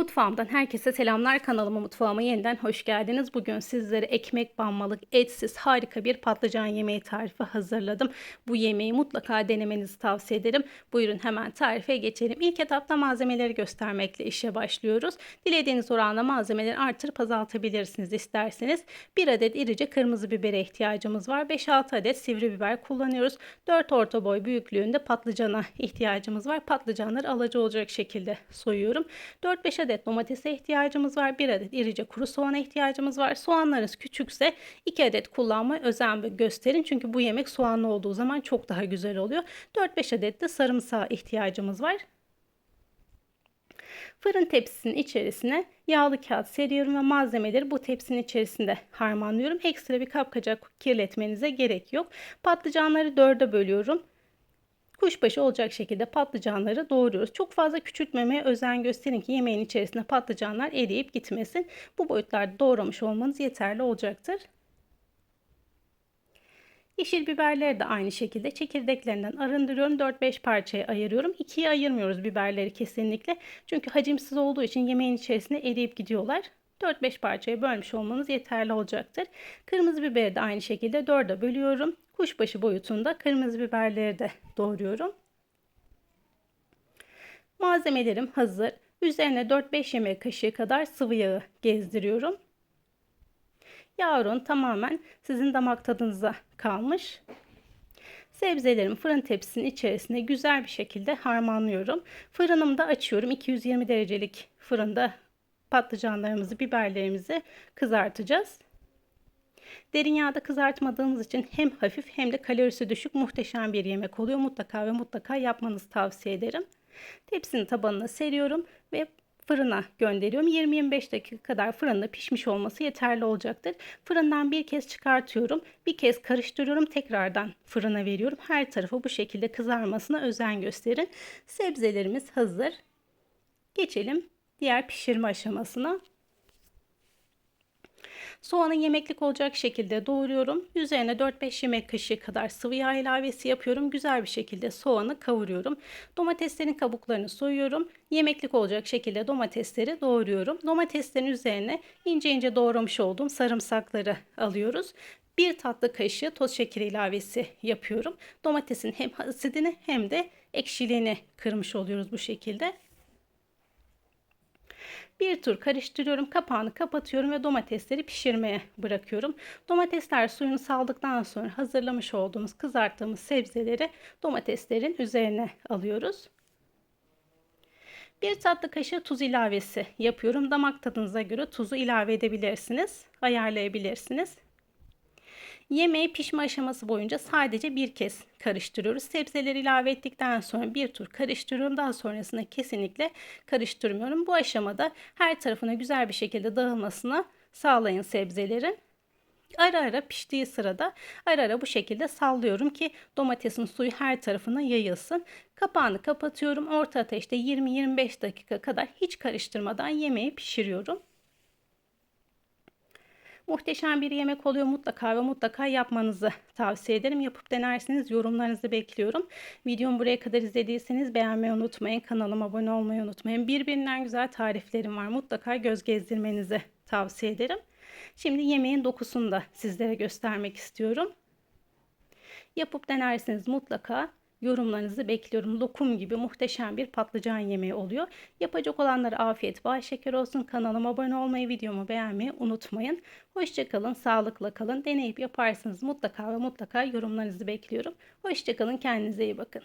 Mutfağımdan herkese selamlar. Kanalıma mutfağıma yeniden hoş geldiniz. Bugün sizlere ekmek banmalık etsiz harika bir patlıcan yemeği tarifi hazırladım. Bu yemeği mutlaka denemenizi tavsiye ederim. Buyurun hemen tarife geçelim. İlk etapta malzemeleri göstermekle işe başlıyoruz. Dilediğiniz oranda malzemeleri artırıp azaltabilirsiniz isterseniz. 1 adet irice kırmızı bibere ihtiyacımız var. 5-6 adet sivri biber kullanıyoruz. 4 orta boy büyüklüğünde patlıcana ihtiyacımız var. Patlıcanları alıcı olacak şekilde soyuyorum. 4-5 adet domatese ihtiyacımız var. 1 adet irice kuru soğana ihtiyacımız var. Soğanlarınız küçükse 2 adet kullanmaya özen gösterin. Çünkü bu yemek soğanlı olduğu zaman çok daha güzel oluyor. 4-5 adet de sarımsağa ihtiyacımız var. Fırın tepsisinin içerisine yağlı kağıt seriyorum ve malzemeleri bu tepsinin içerisinde harmanlıyorum. Ekstra bir kapkacak kirletmenize gerek yok. Patlıcanları dörde bölüyorum kuşbaşı olacak şekilde patlıcanları doğruyoruz. Çok fazla küçültmemeye özen gösterin ki yemeğin içerisinde patlıcanlar eriyip gitmesin. Bu boyutlarda doğramış olmanız yeterli olacaktır. Yeşil biberleri de aynı şekilde çekirdeklerinden arındırıyorum. 4-5 parçaya ayırıyorum. İkiye ayırmıyoruz biberleri kesinlikle. Çünkü hacimsiz olduğu için yemeğin içerisine eriyip gidiyorlar. 4-5 parçaya bölmüş olmanız yeterli olacaktır. Kırmızı biberi de aynı şekilde 4'e bölüyorum. Kuşbaşı boyutunda kırmızı biberleri de doğruyorum. Malzemelerim hazır. Üzerine 4-5 yemek kaşığı kadar sıvı yağı gezdiriyorum. Yağ oranı tamamen sizin damak tadınıza kalmış. Sebzelerimi fırın tepsisinin içerisine güzel bir şekilde harmanlıyorum. Fırınımı da açıyorum. 220 derecelik fırında patlıcanlarımızı, biberlerimizi kızartacağız. Derin yağda kızartmadığınız için hem hafif hem de kalorisi düşük muhteşem bir yemek oluyor. Mutlaka ve mutlaka yapmanızı tavsiye ederim. Tepsinin tabanına seriyorum ve fırına gönderiyorum. 20-25 dakika kadar fırında pişmiş olması yeterli olacaktır. Fırından bir kez çıkartıyorum. Bir kez karıştırıyorum. Tekrardan fırına veriyorum. Her tarafı bu şekilde kızarmasına özen gösterin. Sebzelerimiz hazır. Geçelim diğer pişirme aşamasına. Soğanı yemeklik olacak şekilde doğruyorum. Üzerine 4-5 yemek kaşığı kadar sıvı yağ ilavesi yapıyorum. Güzel bir şekilde soğanı kavuruyorum. Domateslerin kabuklarını soyuyorum. Yemeklik olacak şekilde domatesleri doğruyorum. Domateslerin üzerine ince ince doğramış olduğum sarımsakları alıyoruz. Bir tatlı kaşığı toz şekeri ilavesi yapıyorum. Domatesin hem asidini hem de ekşiliğini kırmış oluyoruz bu şekilde. Bir tur karıştırıyorum. Kapağını kapatıyorum ve domatesleri pişirmeye bırakıyorum. Domatesler suyunu saldıktan sonra hazırlamış olduğumuz kızarttığımız sebzeleri domateslerin üzerine alıyoruz. Bir tatlı kaşığı tuz ilavesi yapıyorum. Damak tadınıza göre tuzu ilave edebilirsiniz. Ayarlayabilirsiniz. Yemeği pişme aşaması boyunca sadece bir kez karıştırıyoruz. Sebzeleri ilave ettikten sonra bir tur karıştırıyorum. Daha sonrasında kesinlikle karıştırmıyorum. Bu aşamada her tarafına güzel bir şekilde dağılmasını sağlayın sebzelerin. Ara ara piştiği sırada ara ara bu şekilde sallıyorum ki domatesin suyu her tarafına yayılsın. Kapağını kapatıyorum. Orta ateşte 20-25 dakika kadar hiç karıştırmadan yemeği pişiriyorum. Muhteşem bir yemek oluyor mutlaka ve mutlaka yapmanızı tavsiye ederim. Yapıp denerseniz yorumlarınızı bekliyorum. Videomu buraya kadar izlediyseniz beğenmeyi unutmayın. Kanalıma abone olmayı unutmayın. Birbirinden güzel tariflerim var. Mutlaka göz gezdirmenizi tavsiye ederim. Şimdi yemeğin dokusunu da sizlere göstermek istiyorum. Yapıp denerseniz mutlaka Yorumlarınızı bekliyorum. Lokum gibi muhteşem bir patlıcan yemeği oluyor. Yapacak olanlara afiyet, bal şeker olsun. Kanalıma abone olmayı, videomu beğenmeyi unutmayın. Hoşçakalın, sağlıkla kalın. Deneyip yaparsınız mutlaka ve mutlaka yorumlarınızı bekliyorum. Hoşçakalın, kendinize iyi bakın.